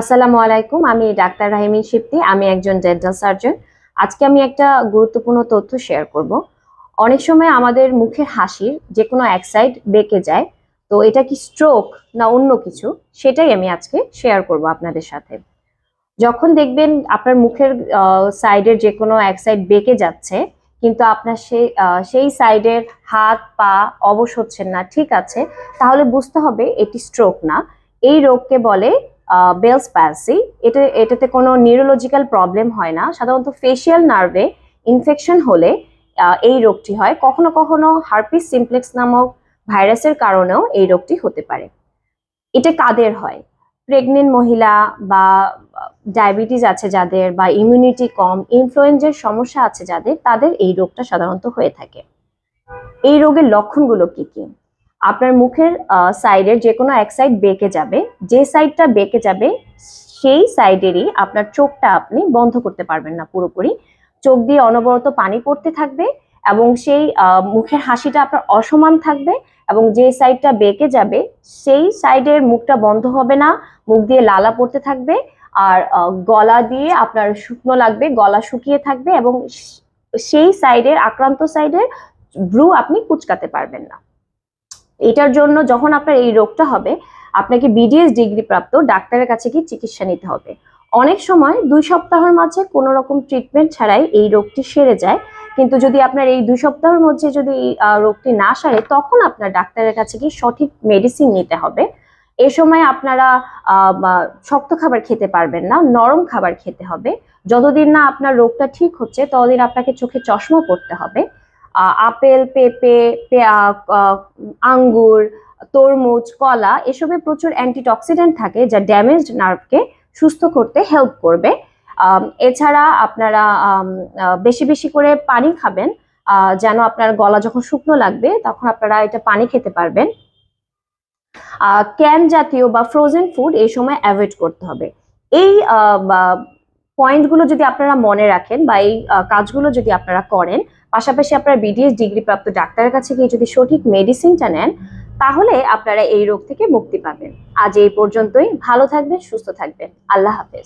আসসালামু আলাইকুম, আমি ডাক্তার রাহিমিন শিপ্তি, আমি একজন ডেন্টাল সার্জন আজকে আমি একটা গুরুত্বপূর্ণ তথ্য শেয়ার করব। অনেক সময় আমাদের মুখের হাসির যে কোনো এক সাইড বেঁকে যায়, তো এটা কি স্ট্রোক না অন্য কিছু, সেটাই আমি আজকে শেয়ার করব আপনাদের সাথে। যখন দেখবেন আপনার মুখের সাইডের যে কোনো এক সাইড বেঁকে যাচ্ছে, কিন্তু আপনার সেই সেই সাইডের হাত, পা অবশ হচ্ছেন না, ঠিক আছে, তাহলে বুঝতে হবে এটি স্ট্রোক না। এই রোগকে বলে বেলস প্যালসি এটা এটাতে কোনো নিউরোলজিক্যাল প্রবলেম হয় না। সাধারণত ফেশিয়াল নার্ভে ইনফেকশন হলে এই রোগটি হয়। কখনো কখনো হার্পিস সিমপ্লেক্স নামক ভাইরাসের কারণেও এই রোগটি হতে পারে। এটা কাদের হয়? প্রেগনেন্ট মহিলা বা ডায়াবেটিস আছে যাদের বা ইমিউনিটি কম ইনফ্লুয়েঞ্জের সমস্যা আছে যাদের, তাদের এই রোগটা সাধারণত হয়ে থাকে। এই রোগের লক্ষণগুলো কি কি? আপনার মুখের সাইডের যে কোনো এক সাইড বেঁকে যাবে, যে সাইডটা বেঁকে যাবে, সেই সাইডেরই আপনার চোখটা আপনি বন্ধ করতে পারবেন না পুরোপুরি। চোখ দিয়ে অনবরত পানি পড়তে থাকবে এবং সেই মুখের হাসিটা আপনার অসমান থাকবে এবং যে সাইডটা বেঁকে যাবে, সেই সাইডের মুখটা বন্ধ হবে না, মুখ দিয়ে লালা পড়তে থাকবে আর গলা দিয়ে আপনার শুকনো লাগবে, গলা শুকিয়ে থাকবে এবং সেই সাইডের আক্রান্ত সাইডের ভ্রু আপনি কুচকাতে পারবেন না। এটার জন্য যখন আপনার এই রোগটা হবে, আপনাকে বিডিএস ডিগ্রি প্রাপ্ত ডাক্তারের কাছে গিয়ে চিকিৎসা নিতে হবে। অনেক সময় দুই সপ্তাহের মাঝে কোনো রকম ট্রিটমেন্ট ছাড়াই এই রোগটি সেরে যায়। কিন্তু যদি আপনার এই দুই সপ্তাহের মধ্যে যদি রোগটি না সারে, তখন আপনার ডাক্তারের কাছে গিয়ে সঠিক মেডিসিন নিতে হবে। এ সময় আপনারা শক্ত খাবার খেতে পারবেন না, নরম খাবার খেতে হবে। যতদিন না আপনার রোগটা ঠিক হচ্ছে, ততদিন আপনাকে চোখে চশমা পড়তে হবে। আপেল, পেঁপে আঙ্গুর, তরমুজ, কলা, এসবে প্রচুর অ্যান্টিটক্সিডেন্ট থাকে যা ড্যামেজড নার্ভকে সুস্থ করতে হেল্প করবে। এছাড়া আপনারা বেশি বেশি করে পানি খাবেন যেন আপনার গলা যখন শুকনো লাগবে, তখন আপনারা এটা পানি খেতে পারবেন। ক্যান জাতীয় বা ফ্রোজেন ফুড এই সময় অ্যাভয়েড করতে হবে। এই পয়েন্টগুলো যদি আপনারা মনে রাখেন বা এই কাজগুলো যদি আপনারা করেন পাশাপাশি আপনার বিডিএস ডিগ্রি প্রাপ্ত ডাক্তারের কাছে গিয়ে যদি সঠিক মেডিসিনটা নেন, তাহলে আপনারা এই রোগ থেকে মুক্তি পাবেন। আজ এই পর্যন্তই। ভালো থাকবেন, সুস্থ থাকবেন। আল্লাহ হাফেজ।